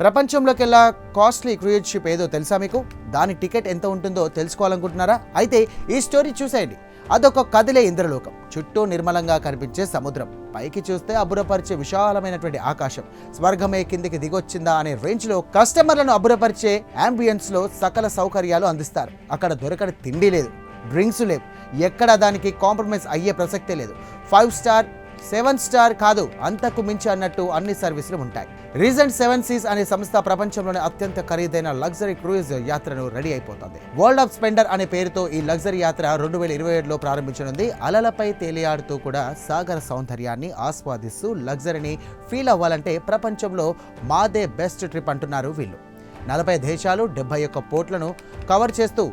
ప్రపంచంలోకెల్లా costly cruise ship ఏదో తెలుసా మీకు? దాని టికెట్ ఎంత ఉంటుందో తెలుసుకోవాలనుకుంటున్నారా? అయితే ఈ స్టోరీ చూసేయండి. అదొక కదిలే ఇంద్రలోకం. చుట్టూ నిర్మలంగా కనిపించే సముద్రం. పైకి చూస్తే అబ్బురపరిచే విశాలమైనటువంటి ఆకాశం. స్వర్గమే కిందికి దిగొచ్చిందా అనే రేంజ్లో కస్టమర్లను అబ్బురపరిచే అంబియన్స్లో సకల సౌకర్యాలు అందిస్తారు. అక్కడ దొరకని తిండి లేదు. డ్రింక్స్ లేవు. ఎక్కడ దానికి కాంప్రమైజ్ అయ్యే ప్రసక్తే లేదు. ఫైవ్ స్టార్ సెవెన్ స్టార్ కాదు అంతకు మించి అన్నట్టు అన్ని సర్వీసులు ఉంటాయి. రీసెంట్ సెవెన్ సీస్ అనే సంస్థ ప్రపంచంలోనే అత్యంత ఖరీదైన లగ్జరీ క్రూయిజ్ యాత్రను రెడీ అయిపోతుంది. వరల్డ్ ఆఫ్ స్పెండర్ అనే పేరుతో ఈ లగ్జరీ యాత్ర రెండు వేల ఇరవై ఏడులో ప్రారంభించనుంది. అలలపై తేలియాడుతూ కూడా సాగర సౌందర్యాన్ని ఆస్వాదిస్తూ లగ్జరీని ఫీల్ అవ్వాలంటే ప్రపంచంలో మాదే బెస్ట్ ట్రిప్ అంటున్నారు వీళ్ళు. నలభై దేశాలు డెబ్బై ఒక్క పోర్ట్లను కవర్ చేస్తూ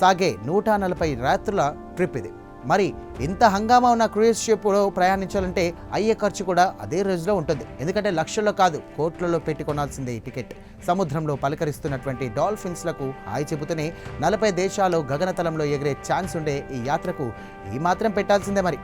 సాగే నూట నలభై రాత్రుల ట్రిప్ ఇది. మరి ఇంత హంగామా ఉన్న క్రూయిజ్ షిప్లో ప్రయాణించాలంటే అయ్యే ఖర్చు కూడా అదే రోజులో ఉంటుంది. ఎందుకంటే లక్షల్లో కాదు కోట్లలో పెట్టి కొనాల్సిందే ఈ టికెట్. సముద్రంలో పలకరిస్తున్నటువంటి డాల్ఫిన్స్లకు హాయి చెబుతూనే నలభై దేశాలు గగనతలంలో ఎగిరే ఛాన్స్ ఉండే ఈ యాత్రకు ఈ మాత్రం పెట్టాల్సిందే మరి.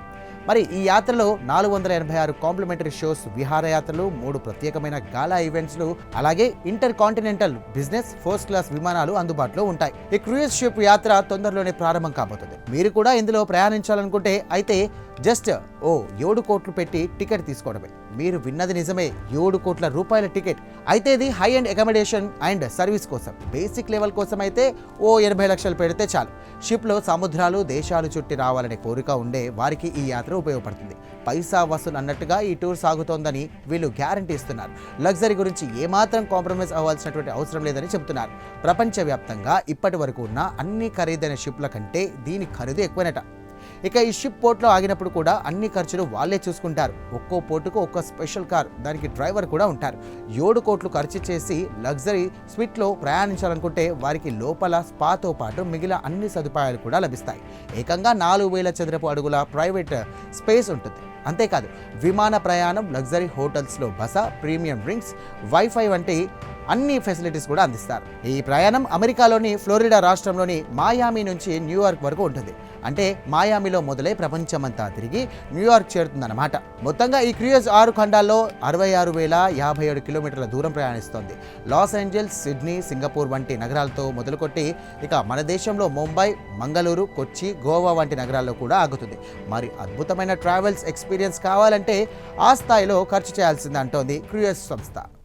మరి ఈ యాత్రలో నాలుగు వందల ఎనభై ఆరు కాంప్లిమెంటరీ షోస్ విహారయాత్రలు మూడు ప్రత్యేకమైన గాలా ఈవెంట్స్లు అలాగే intercontinental business first class విమానాలు అందుబాటులో ఉంటాయి. ఈ క్రూయిజ్ షిప్ యాత్ర తొందరలోనే ప్రారంభం కాబోతుంది. మీరు కూడా ఇందులో ప్రయాణించాలనుకుంటే అయితే జస్ట్ ఓ ఏడు కోట్లు పెట్టి టికెట్ తీసుకోవడమే. మీరు విన్నది నిజమే ఏడు కోట్ల రూపాయల టికెట్. అయితే ఇది high and accommodation and service కోసం. బేసిక్ లెవెల్ కోసం అయితే ఓ ఎనభై లక్షలు పెడితే చాలు. షిప్లో సముద్రాలు దేశాలు చుట్టి రావాలనే కోరిక ఉండే వారికి ఈ యాత్ర ఉపయోగపడుతుంది. పైసా వసూలు అన్నట్టుగా ఈ టూర్ సాగుతోందని వీళ్ళు గ్యారంటీ ఇస్తున్నారు. లగ్జరీ గురించి ఏమాత్రం కాంప్రమైజ్ అవ్వాల్సినటువంటి అవసరం లేదని చెబుతున్నారు. ప్రపంచవ్యాప్తంగా ఇప్పటి వరకు ఉన్న అన్ని ఖరీదైన షిప్ల కంటే దీని ఖరీదు ఎక్కువనట. ఇక ఈ షిప్ పోర్ట్లో ఆగినప్పుడు కూడా అన్ని ఖర్చులు వాళ్ళే చూసుకుంటారు. ఒక్కో పోర్టుకు ఒక్కో స్పెషల్ కార్ దానికి డ్రైవర్ కూడా ఉంటారు. ఏడు కోట్లు ఖర్చు చేసి లగ్జరీ స్విట్లో ప్రయాణించాలనుకుంటే వారికి లోపల స్పాతో పాటు మిగిలిన అన్ని సదుపాయాలు కూడా లభిస్తాయి. ఏకంగా నాలుగు వేల చదరపు అడుగుల ప్రైవేట్ స్పేస్ ఉంటుంది. అంతేకాదు విమాన ప్రయాణం లగ్జరీ హోటల్స్లో బస ప్రీమియం డ్రింక్స్ వైఫై వంటి అన్ని ఫెసిలిటీస్ కూడా అందిస్తారు. ఈ ప్రయాణం అమెరికాలోని ఫ్లోరిడా రాష్ట్రంలోని మాయామి నుంచి న్యూయార్క్ వరకు ఉంటుంది. అంటే మాయామిలో మొదలై ప్రపంచమంతా తిరిగి న్యూయార్క్ చేరుతుందన్నమాట. మొత్తంగా ఈ క్రూయజ్ ఆరు ఖండాల్లో అరవై ఆరు వేల యాభై ఏడు కిలోమీటర్ల దూరం ప్రయాణిస్తోంది. లాస్ ఏంజల్స్ సిడ్నీ సింగపూర్ వంటి నగరాలతో మొదలుకొట్టి ఇక మన దేశంలో ముంబై మంగళూరు కొచ్చి గోవా వంటి నగరాల్లో కూడా ఆగుతుంది. మరి అద్భుతమైన ట్రావెల్స్ ఎక్స్పీరియన్స్ కావాలంటే ఆ స్థాయిలో ఖర్చు చేయాల్సింది అంటోంది క్రూయజ్ సంస్థ.